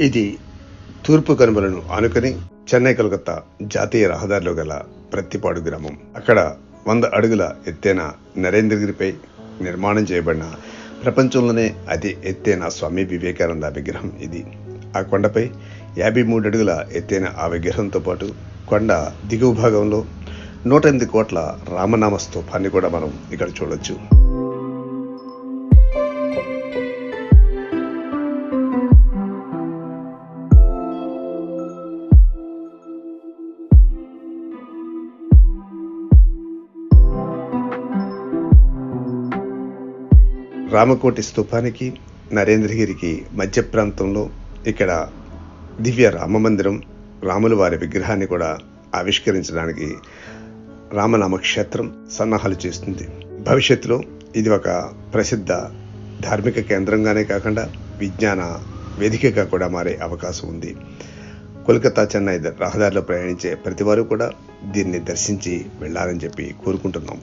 ఇది తూర్పు కనుమలను ఆనుకొని చెన్నై కలకత్తా జాతీయ రహదారిలో గల ప్రత్తిపాడు గ్రామం. అక్కడ వంద అడుగుల ఎత్తైన నరేంద్రగిరిపై నిర్మాణం చేయబడిన ప్రపంచంలోనే అతి ఎత్తైన స్వామి వివేకానంద విగ్రహం ఇది. ఆ కొండపై యాభై మూడు అడుగుల ఎత్తైన ఆ విగ్రహంతో పాటు కొండ దిగువ భాగంలో నూట ఎనిమిది కోట్ల రామనామ స్తూపాన్ని కూడా మనం ఇక్కడ చూడొచ్చు. రామకోటి స్తూపానికి నరేంద్రగిరికి మధ్య ప్రాంతంలో ఇక్కడ దివ్య రామ మందిరం రాముల వారి విగ్రహాన్ని కూడా ఆవిష్కరించడానికి రామనామ క్షేత్రం సన్నాహాలు చేస్తుంది. భవిష్యత్తులో ఇది ఒక ప్రసిద్ధ ధార్మిక కేంద్రంగానే కాకుండా విజ్ఞాన వేదికగా కూడా మారే అవకాశం ఉంది. కోల్కతా చెన్నై రహదారిలో ప్రయాణించే ప్రతివారు కూడా దీన్ని దర్శించి వెళ్ళాలని చెప్పి కోరుకుంటున్నాం.